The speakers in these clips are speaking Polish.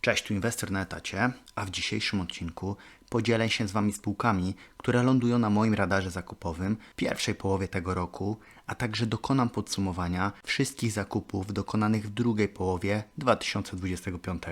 Cześć, tu inwestor na etacie, a w dzisiejszym odcinku podzielę się z Wami spółkami, które lądują na moim radarze zakupowym w pierwszej połowie tego roku, a także dokonam podsumowania wszystkich zakupów dokonanych w drugiej połowie 2025.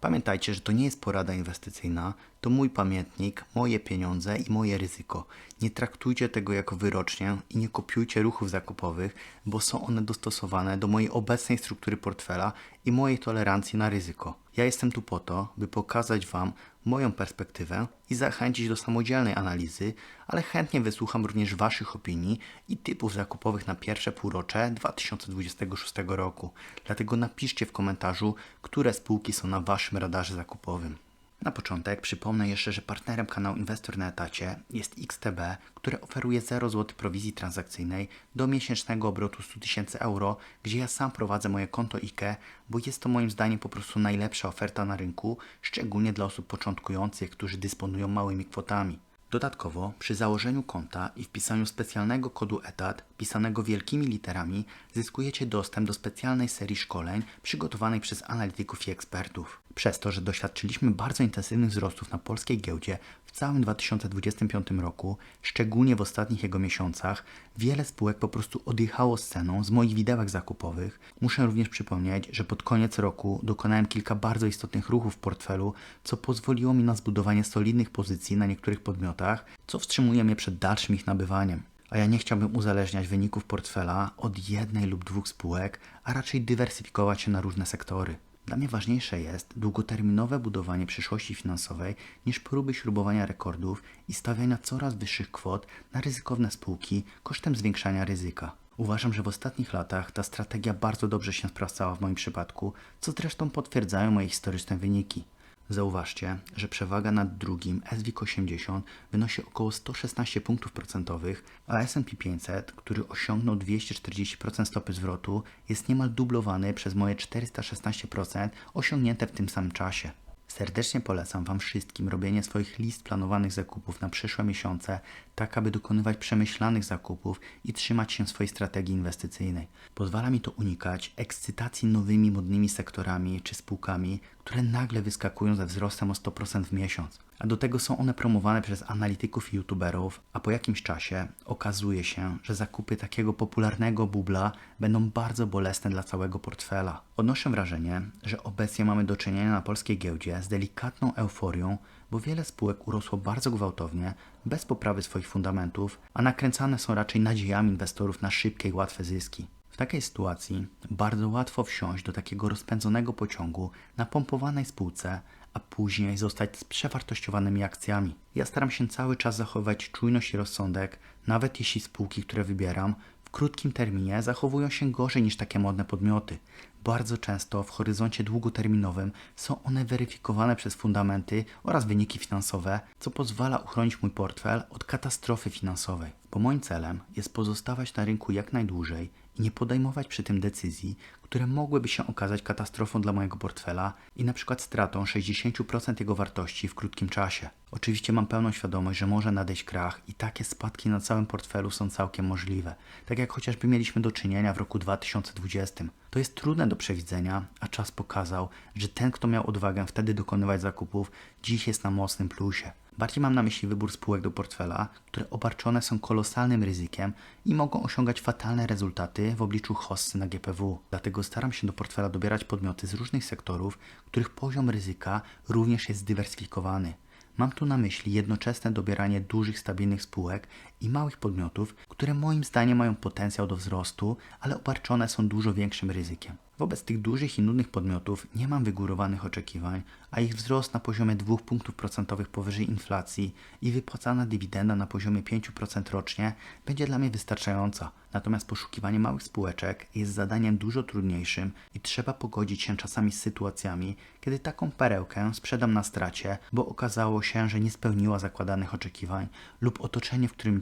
Pamiętajcie, że to nie jest porada inwestycyjna, to mój pamiętnik, moje pieniądze i moje ryzyko. Nie traktujcie tego jako wyrocznię i nie kopiujcie ruchów zakupowych, bo są one dostosowane do mojej obecnej struktury portfela i mojej tolerancji na ryzyko. Ja jestem tu po to, by pokazać Wam moją perspektywę i zachęcić do samodzielnej analizy, ale chętnie wysłucham również Waszych opinii i typów zakupowych na pierwsze półrocze 2026 roku. Dlatego napiszcie w komentarzu, które spółki są na Waszym radarze zakupowym. Na początek przypomnę jeszcze, że partnerem kanału Inwestor na etacie jest XTB, które oferuje 0 zł prowizji transakcyjnej do miesięcznego obrotu 100 tysięcy euro, gdzie ja sam prowadzę moje konto IKE, bo jest to moim zdaniem po prostu najlepsza oferta na rynku, szczególnie dla osób początkujących, którzy dysponują małymi kwotami. Dodatkowo, przy założeniu konta i wpisaniu specjalnego kodu etat, pisanego wielkimi literami, zyskujecie dostęp do specjalnej serii szkoleń przygotowanej przez analityków i ekspertów. Przez to, że doświadczyliśmy bardzo intensywnych wzrostów na polskiej giełdzie w całym 2025 roku, szczególnie w ostatnich jego miesiącach, wiele spółek po prostu odjechało z ceną z moich widełek zakupowych. Muszę również przypomnieć, że pod koniec roku dokonałem kilka bardzo istotnych ruchów w portfelu, co pozwoliło mi na zbudowanie solidnych pozycji na niektórych podmiotach, co wstrzymuje mnie przed dalszym ich nabywaniem. A ja nie chciałbym uzależniać wyników portfela od jednej lub dwóch spółek, a raczej dywersyfikować się na różne sektory. Dla mnie ważniejsze jest długoterminowe budowanie przyszłości finansowej niż próby śrubowania rekordów i stawiania coraz wyższych kwot na ryzykowne spółki kosztem zwiększania ryzyka. Uważam, że w ostatnich latach ta strategia bardzo dobrze się sprawdzała w moim przypadku, co zresztą potwierdzają moje historyczne wyniki. Zauważcie, że przewaga nad drugim SWIG 80 wynosi około 116 punktów procentowych, a S&P 500, który osiągnął 240% stopy zwrotu, jest niemal dublowany przez moje 416% osiągnięte w tym samym czasie. Serdecznie polecam Wam wszystkim robienie swoich list planowanych zakupów na przyszłe miesiące, tak aby dokonywać przemyślanych zakupów i trzymać się swojej strategii inwestycyjnej. Pozwala mi to unikać ekscytacji nowymi, modnymi sektorami czy spółkami, które nagle wyskakują ze wzrostem o 100% w miesiąc. A do tego są one promowane przez analityków i youtuberów, a po jakimś czasie okazuje się, że zakupy takiego popularnego bubla będą bardzo bolesne dla całego portfela. Odnoszę wrażenie, że obecnie mamy do czynienia na polskiej giełdzie z delikatną euforią, bo wiele spółek urosło bardzo gwałtownie, bez poprawy swoich fundamentów, a nakręcane są raczej nadziejami inwestorów na szybkie i łatwe zyski. W takiej sytuacji bardzo łatwo wsiąść do takiego rozpędzonego pociągu na pompowanej spółce, a później zostać przewartościowanymi akcjami. Ja staram się cały czas zachować czujność i rozsądek, nawet jeśli spółki, które wybieram, w krótkim terminie zachowują się gorzej niż takie modne podmioty. Bardzo często w horyzoncie długoterminowym są one weryfikowane przez fundamenty oraz wyniki finansowe, co pozwala uchronić mój portfel od katastrofy finansowej. Bo moim celem jest pozostawać na rynku jak najdłużej nie podejmować przy tym decyzji, które mogłyby się okazać katastrofą dla mojego portfela i na przykład stratą 60% jego wartości w krótkim czasie. Oczywiście mam pełną świadomość, że może nadejść krach i takie spadki na całym portfelu są całkiem możliwe, tak jak chociażby mieliśmy do czynienia w roku 2020. To jest trudne do przewidzenia, a czas pokazał, że ten, kto miał odwagę wtedy dokonywać zakupów, dziś jest na mocnym plusie. Bardziej mam na myśli wybór spółek do portfela, które obarczone są kolosalnym ryzykiem i mogą osiągać fatalne rezultaty w obliczu hossy na GPW. Dlatego staram się do portfela dobierać podmioty z różnych sektorów, których poziom ryzyka również jest zdywersyfikowany. Mam tu na myśli jednoczesne dobieranie dużych, stabilnych spółek i małych podmiotów, które moim zdaniem mają potencjał do wzrostu, ale obarczone są dużo większym ryzykiem. Wobec tych dużych i nudnych podmiotów nie mam wygórowanych oczekiwań, a ich wzrost na poziomie 2 punktów procentowych powyżej inflacji i wypłacana dywidenda na poziomie 5% rocznie będzie dla mnie wystarczająca. Natomiast poszukiwanie małych spółeczek jest zadaniem dużo trudniejszym i trzeba pogodzić się czasami z sytuacjami, kiedy taką perełkę sprzedam na stracie, bo okazało się, że nie spełniła zakładanych oczekiwań lub otoczenie, w którym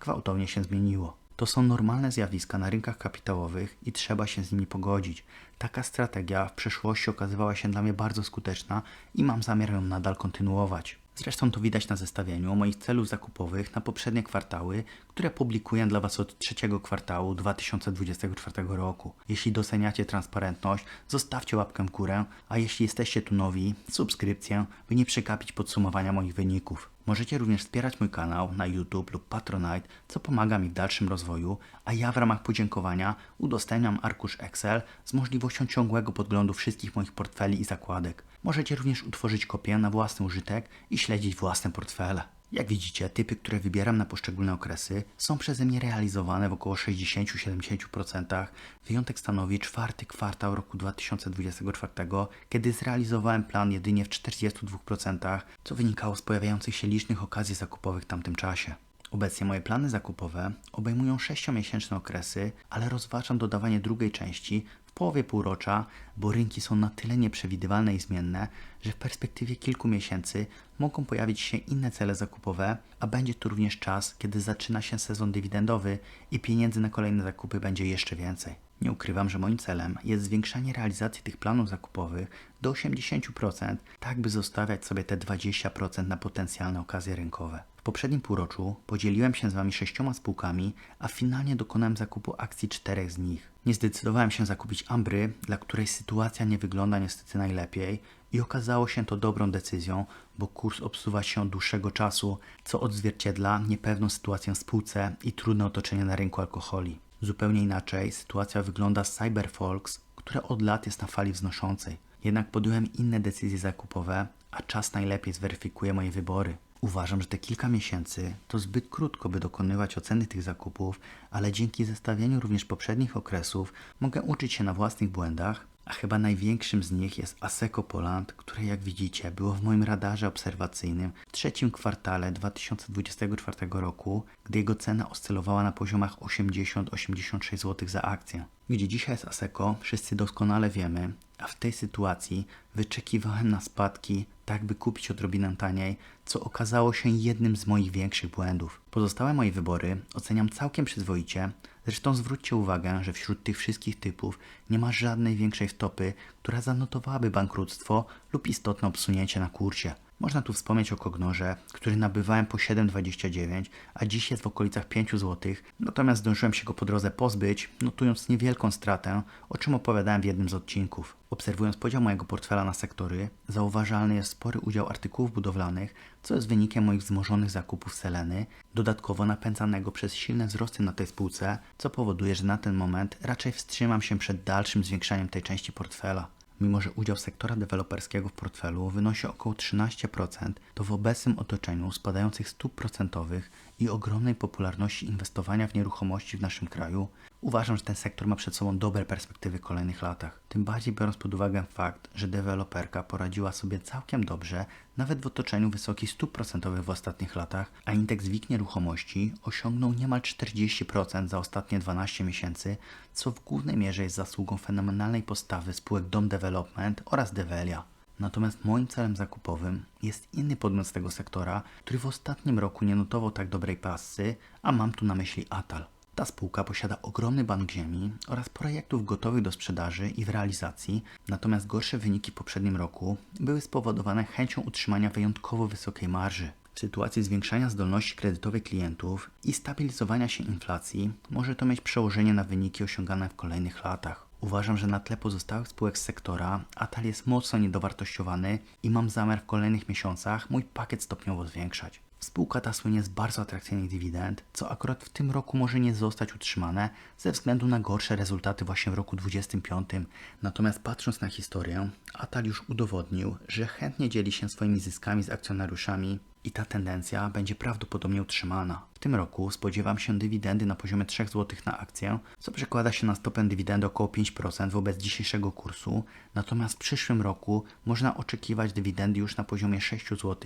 gwałtownie się zmieniło. To są normalne zjawiska na rynkach kapitałowych i trzeba się z nimi pogodzić. Taka strategia w przeszłości okazywała się dla mnie bardzo skuteczna i mam zamiar ją nadal kontynuować. Zresztą to widać na zestawieniu moich celów zakupowych na poprzednie kwartały, które publikuję dla Was od trzeciego kwartału 2024 roku. Jeśli doceniacie transparentność, zostawcie łapkę w górę, a jeśli jesteście tu nowi, subskrypcję, by nie przegapić podsumowania moich wyników. Możecie również wspierać mój kanał na YouTube lub Patronite, co pomaga mi w dalszym rozwoju, a ja w ramach podziękowania udostępniam arkusz Excel z możliwością ciągłego podglądu wszystkich moich portfeli i zakładek. Możecie również utworzyć kopię na własny użytek i śledzić własne portfele. Jak widzicie, typy, które wybieram na poszczególne okresy są przeze mnie realizowane w około 60-70%. Wyjątek stanowi czwarty kwartał roku 2024, kiedy zrealizowałem plan jedynie w 42%, co wynikało z pojawiających się licznych okazji zakupowych w tamtym czasie. Obecnie moje plany zakupowe obejmują 6-miesięczne okresy, ale rozważam dodawanie drugiej części połowie półrocza, bo rynki są na tyle nieprzewidywalne i zmienne, że w perspektywie kilku miesięcy mogą pojawić się inne cele zakupowe, a będzie to również czas, kiedy zaczyna się sezon dywidendowy i pieniędzy na kolejne zakupy będzie jeszcze więcej. Nie ukrywam, że moim celem jest zwiększanie realizacji tych planów zakupowych do 80%, tak by zostawiać sobie te 20% na potencjalne okazje rynkowe. W poprzednim półroczu podzieliłem się z Wami sześcioma spółkami, a finalnie dokonałem zakupu akcji czterech z nich. Nie zdecydowałem się zakupić Ambry, dla której sytuacja nie wygląda niestety najlepiej i okazało się to dobrą decyzją, bo kurs obsuwa się od dłuższego czasu, co odzwierciedla niepewną sytuację w spółce i trudne otoczenie na rynku alkoholi. Zupełnie inaczej sytuacja wygląda z Cyberfolks, która od lat jest na fali wznoszącej. Jednak podjąłem inne decyzje zakupowe, a czas najlepiej zweryfikuje moje wybory. Uważam, że te kilka miesięcy to zbyt krótko, by dokonywać oceny tych zakupów, ale dzięki zestawieniu również poprzednich okresów mogę uczyć się na własnych błędach, a chyba największym z nich jest Aseco Poland, które jak widzicie było w moim radarze obserwacyjnym w trzecim kwartale 2024 roku, gdy jego cena oscylowała na poziomach 80-86 zł za akcję. Gdzie dzisiaj jest Aseco, wszyscy doskonale wiemy, a w tej sytuacji wyczekiwałem na spadki, tak by kupić odrobinę taniej, co okazało się jednym z moich większych błędów. Pozostałe moje wybory oceniam całkiem przyzwoicie, zresztą zwróćcie uwagę, że wśród tych wszystkich typów nie ma żadnej większej stopy, która zanotowałaby bankructwo lub istotne obsunięcie na kursie. Można tu wspomnieć o Kognorze, który nabywałem po 7,29, a dziś jest w okolicach 5 zł, natomiast zdążyłem się go po drodze pozbyć, notując niewielką stratę, o czym opowiadałem w jednym z odcinków. Obserwując podział mojego portfela na sektory, zauważalny jest spory udział artykułów budowlanych, co jest wynikiem moich wzmożonych zakupów Seleny, dodatkowo napędzanego przez silne wzrosty na tej spółce, co powoduje, że na ten moment raczej wstrzymam się przed dalszym zwiększaniem tej części portfela. Mimo, że udział sektora deweloperskiego w portfelu wynosi około 13%, to w obecnym otoczeniu spadających stóp procentowych i ogromnej popularności inwestowania w nieruchomości w naszym kraju, uważam, że ten sektor ma przed sobą dobre perspektywy w kolejnych latach. Tym bardziej biorąc pod uwagę fakt, że deweloperka poradziła sobie całkiem dobrze, nawet w otoczeniu wysokich stóp procentowych w ostatnich latach, a indeks WIG nieruchomości osiągnął niemal 40% za ostatnie 12 miesięcy, co w głównej mierze jest zasługą fenomenalnej postawy spółek Dom Development oraz Develia. Natomiast moim celem zakupowym jest inny podmiot z tego sektora, który w ostatnim roku nie notował tak dobrej pasy, a mam tu na myśli Atal. Ta spółka posiada ogromny bank ziemi oraz projektów gotowych do sprzedaży i w realizacji, natomiast gorsze wyniki w poprzednim roku były spowodowane chęcią utrzymania wyjątkowo wysokiej marży. W sytuacji zwiększania zdolności kredytowej klientów i stabilizowania się inflacji może to mieć przełożenie na wyniki osiągane w kolejnych latach. Uważam, że na tle pozostałych spółek z sektora Atal jest mocno niedowartościowany i mam zamiar w kolejnych miesiącach mój pakiet stopniowo zwiększać. Spółka ta słynie z bardzo atrakcyjnych dywidend, co akurat w tym roku może nie zostać utrzymane ze względu na gorsze rezultaty właśnie w roku 2025. Natomiast patrząc na historię, Atal już udowodnił, że chętnie dzieli się swoimi zyskami z akcjonariuszami i ta tendencja będzie prawdopodobnie utrzymana. W tym roku spodziewam się dywidendy na poziomie 3 zł na akcję, co przekłada się na stopę dywidendy około 5% wobec dzisiejszego kursu, natomiast w przyszłym roku można oczekiwać dywidendy już na poziomie 6 zł,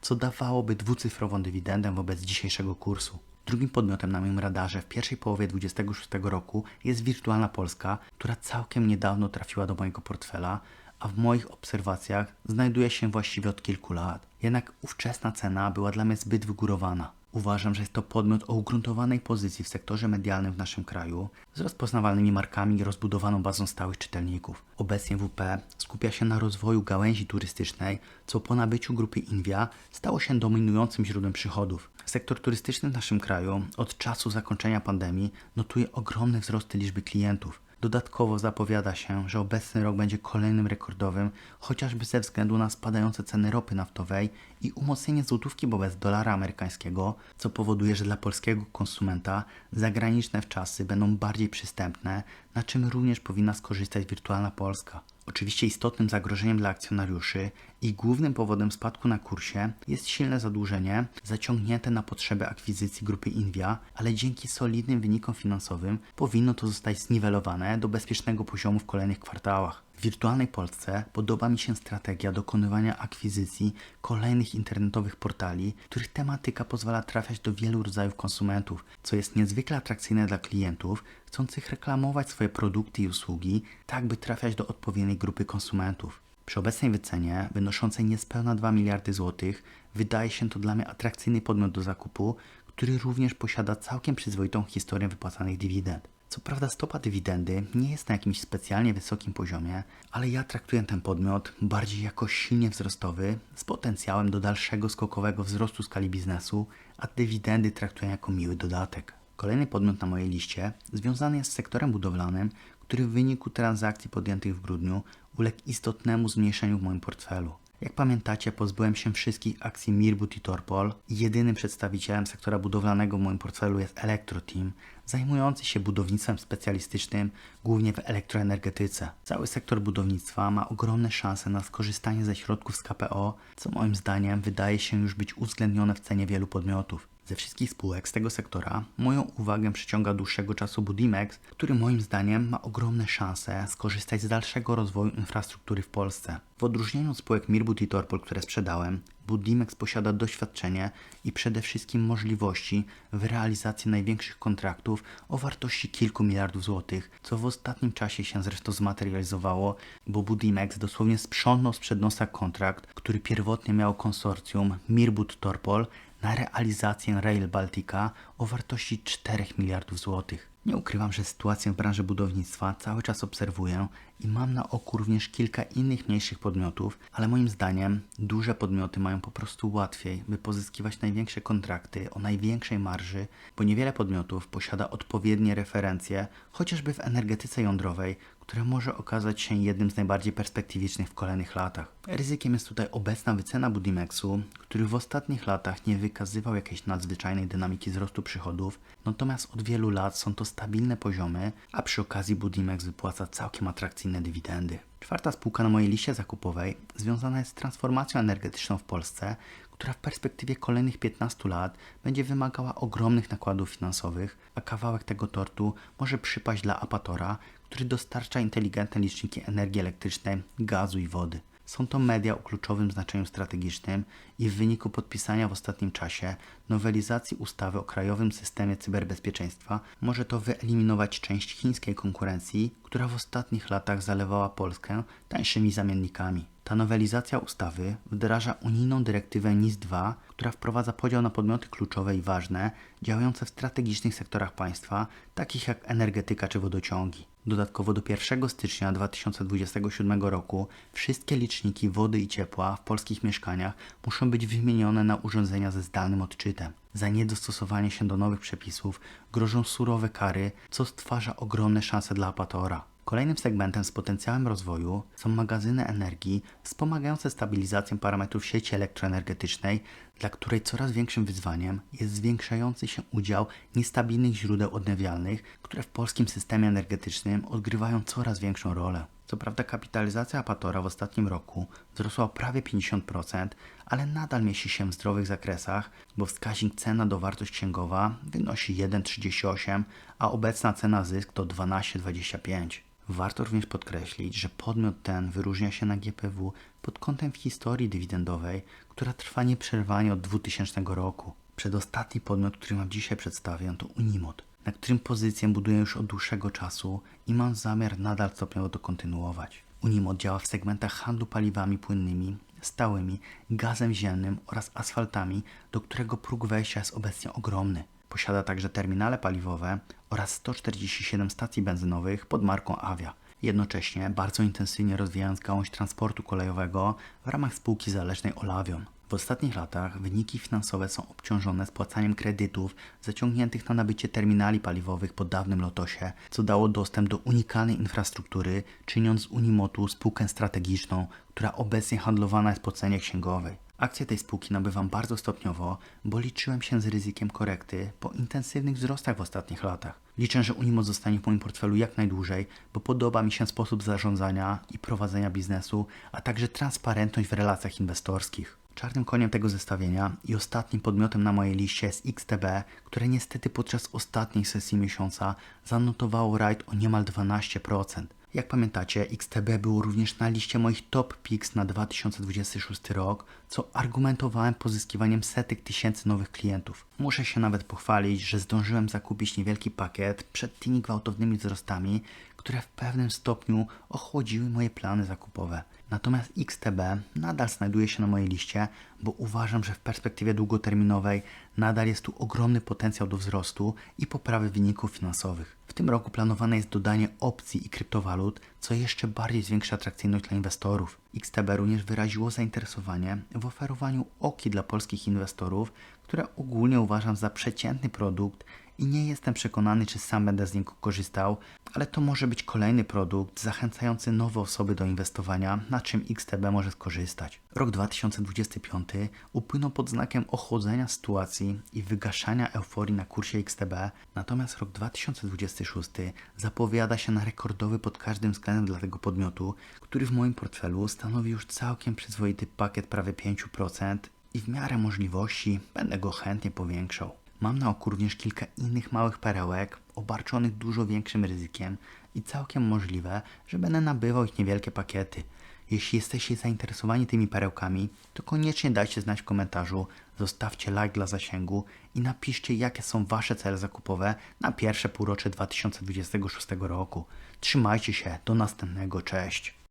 co dawałoby dwucyfrową dywidendę wobec dzisiejszego kursu. Drugim podmiotem na moim radarze w pierwszej połowie 2026 roku jest Wirtualna Polska, która całkiem niedawno trafiła do mojego portfela, a w moich obserwacjach znajduje się właściwie od kilku lat. Jednak ówczesna cena była dla mnie zbyt wygórowana. Uważam, że jest to podmiot o ugruntowanej pozycji w sektorze medialnym w naszym kraju, z rozpoznawalnymi markami i rozbudowaną bazą stałych czytelników. Obecnie WP skupia się na rozwoju gałęzi turystycznej, co po nabyciu grupy Invia stało się dominującym źródłem przychodów. Sektor turystyczny w naszym kraju od czasu zakończenia pandemii notuje ogromne wzrosty liczby klientów. Dodatkowo zapowiada się, że obecny rok będzie kolejnym rekordowym, chociażby ze względu na spadające ceny ropy naftowej i umocnienie złotówki wobec dolara amerykańskiego, co powoduje, że dla polskiego konsumenta zagraniczne wczasy będą bardziej przystępne, na czym również powinna skorzystać wirtualna Polska. Oczywiście istotnym zagrożeniem dla akcjonariuszy i głównym powodem spadku na kursie jest silne zadłużenie zaciągnięte na potrzeby akwizycji grupy Invia, ale dzięki solidnym wynikom finansowym powinno to zostać zniwelowane do bezpiecznego poziomu w kolejnych kwartałach. W wirtualnej Polsce podoba mi się strategia dokonywania akwizycji kolejnych internetowych portali, których tematyka pozwala trafiać do wielu rodzajów konsumentów, co jest niezwykle atrakcyjne dla klientów chcących reklamować swoje produkty i usługi, tak by trafiać do odpowiedniej grupy konsumentów. Przy obecnej wycenie, wynoszącej niespełna 2 miliardy złotych, wydaje się to dla mnie atrakcyjny podmiot do zakupu, który również posiada całkiem przyzwoitą historię wypłacanych dywidend. Co prawda stopa dywidendy nie jest na jakimś specjalnie wysokim poziomie, ale ja traktuję ten podmiot bardziej jako silnie wzrostowy z potencjałem do dalszego skokowego wzrostu skali biznesu, a dywidendy traktuję jako miły dodatek. Kolejny podmiot na mojej liście związany jest z sektorem budowlanym, który w wyniku transakcji podjętych w grudniu uległ istotnemu zmniejszeniu w moim portfelu. Jak pamiętacie, pozbyłem się wszystkich akcji Mirbut i Torpol jedynym przedstawicielem sektora budowlanego w moim portfelu jest Electroteam, zajmujący się budownictwem specjalistycznym głównie w elektroenergetyce. Cały sektor budownictwa ma ogromne szanse na skorzystanie ze środków z KPO, co moim zdaniem wydaje się już być uwzględnione w cenie wielu podmiotów. Ze wszystkich spółek z tego sektora moją uwagę przyciąga dłuższego czasu Budimex, który moim zdaniem ma ogromne szanse skorzystać z dalszego rozwoju infrastruktury w Polsce. W odróżnieniu od spółek Mirbut i Torpol, które sprzedałem, Budimex posiada doświadczenie i przede wszystkim możliwości w realizacji największych kontraktów o wartości kilku miliardów złotych, co w ostatnim czasie się zresztą zmaterializowało, bo Budimex dosłownie sprzątnął sprzed nosa kontrakt, który pierwotnie miał konsorcjum Mirbut Torpol na realizację Rail Baltica o wartości 4 miliardów złotych. Nie ukrywam, że sytuację w branży budownictwa cały czas obserwuję i mam na oku również kilka innych mniejszych podmiotów, ale moim zdaniem duże podmioty mają po prostu łatwiej, by pozyskiwać największe kontrakty o największej marży, bo niewiele podmiotów posiada odpowiednie referencje, chociażby w energetyce jądrowej, które może okazać się jednym z najbardziej perspektywicznych w kolejnych latach. Ryzykiem jest tutaj obecna wycena Budimexu, który w ostatnich latach nie wykazywał jakiejś nadzwyczajnej dynamiki wzrostu przychodów, natomiast od wielu lat są to stabilne poziomy, a przy okazji Budimex wypłaca całkiem atrakcyjne dywidendy. Czwarta spółka na mojej liście zakupowej związana jest z transformacją energetyczną w Polsce, która w perspektywie kolejnych 15 lat będzie wymagała ogromnych nakładów finansowych, a kawałek tego tortu może przypaść dla Apatora, który dostarcza inteligentne liczniki energii elektrycznej, gazu i wody. Są to media o kluczowym znaczeniu strategicznym i w wyniku podpisania w ostatnim czasie nowelizacji ustawy o krajowym systemie cyberbezpieczeństwa może to wyeliminować część chińskiej konkurencji, która w ostatnich latach zalewała Polskę tańszymi zamiennikami. Ta nowelizacja ustawy wdraża unijną dyrektywę NIS-2, która wprowadza podział na podmioty kluczowe i ważne, działające w strategicznych sektorach państwa, takich jak energetyka czy wodociągi. Dodatkowo do 1 stycznia 2027 roku wszystkie liczniki wody i ciepła w polskich mieszkaniach muszą być wymienione na urządzenia ze zdalnym odczytem. Za niedostosowanie się do nowych przepisów grożą surowe kary, co stwarza ogromne szanse dla apatora. Kolejnym segmentem z potencjałem rozwoju są magazyny energii wspomagające stabilizację parametrów sieci elektroenergetycznej, dla której coraz większym wyzwaniem jest zwiększający się udział niestabilnych źródeł odnawialnych, które w polskim systemie energetycznym odgrywają coraz większą rolę. Co prawda kapitalizacja Apatora w ostatnim roku wzrosła o prawie 50%, ale nadal mieści się w zdrowych zakresach, bo wskaźnik cena do wartość księgowa wynosi 1,38, a obecna cena zysk to 12,25. Warto również podkreślić, że podmiot ten wyróżnia się na GPW pod kątem historii dywidendowej, która trwa nieprzerwanie od 2000 roku. Przedostatni podmiot, który Wam dzisiaj przedstawię, to Unimod, na którym pozycję buduję już od dłuższego czasu i mam zamiar nadal stopniowo to kontynuować. Unimod działa w segmentach handlu paliwami płynnymi, stałymi, gazem ziemnym oraz asfaltami, do którego próg wejścia jest obecnie ogromny. Posiada także terminale paliwowe oraz 147 stacji benzynowych pod marką Avia. Jednocześnie bardzo intensywnie rozwijając gałąź transportu kolejowego w ramach spółki zależnej Olavion. W ostatnich latach wyniki finansowe są obciążone spłacaniem kredytów zaciągniętych na nabycie terminali paliwowych po dawnym Lotosie, co dało dostęp do unikalnej infrastruktury, czyniąc z Unimotu spółkę strategiczną, która obecnie handlowana jest po cenie księgowej. Akcje tej spółki nabywam bardzo stopniowo, bo liczyłem się z ryzykiem korekty po intensywnych wzrostach w ostatnich latach. Liczę, że Unimot zostanie w moim portfelu jak najdłużej, bo podoba mi się sposób zarządzania i prowadzenia biznesu, a także transparentność w relacjach inwestorskich. Czarnym koniem tego zestawienia i ostatnim podmiotem na mojej liście jest XTB, które niestety podczas ostatniej sesji miesiąca zanotowało rajd o niemal 12%. Jak pamiętacie, XTB było również na liście moich top picks na 2026 rok, co argumentowałem pozyskiwaniem setek tysięcy nowych klientów. Muszę się nawet pochwalić, że zdążyłem zakupić niewielki pakiet przed tymi gwałtownymi wzrostami, które w pewnym stopniu ochłodziły moje plany zakupowe. Natomiast XTB nadal znajduje się na mojej liście, bo uważam, że w perspektywie długoterminowej nadal jest tu ogromny potencjał do wzrostu i poprawy wyników finansowych. W tym roku planowane jest dodanie opcji i kryptowalut, co jeszcze bardziej zwiększy atrakcyjność dla inwestorów. XTB również wyraziło zainteresowanie w oferowaniu OKI dla polskich inwestorów, które ogólnie uważam za przeciętny produkt i nie jestem przekonany, czy sam będę z niego korzystał, ale to może być kolejny produkt zachęcający nowe osoby do inwestowania, na czym XTB może skorzystać. Rok 2025 upłynął pod znakiem ochłodzenia sytuacji i wygaszania euforii na kursie XTB, natomiast rok 2026 zapowiada się na rekordowy pod każdym względem dla tego podmiotu, który w moim portfelu stanowi już całkiem przyzwoity pakiet prawie 5% i w miarę możliwości będę go chętnie powiększał. Mam na oku również kilka innych małych perełek, obarczonych dużo większym ryzykiem i całkiem możliwe, że będę nabywał ich niewielkie pakiety. Jeśli jesteście zainteresowani tymi perełkami, to koniecznie dajcie znać w komentarzu, zostawcie like dla zasięgu i napiszcie, jakie są Wasze cele zakupowe na pierwsze półrocze 2026 roku. Trzymajcie się, do następnego, cześć!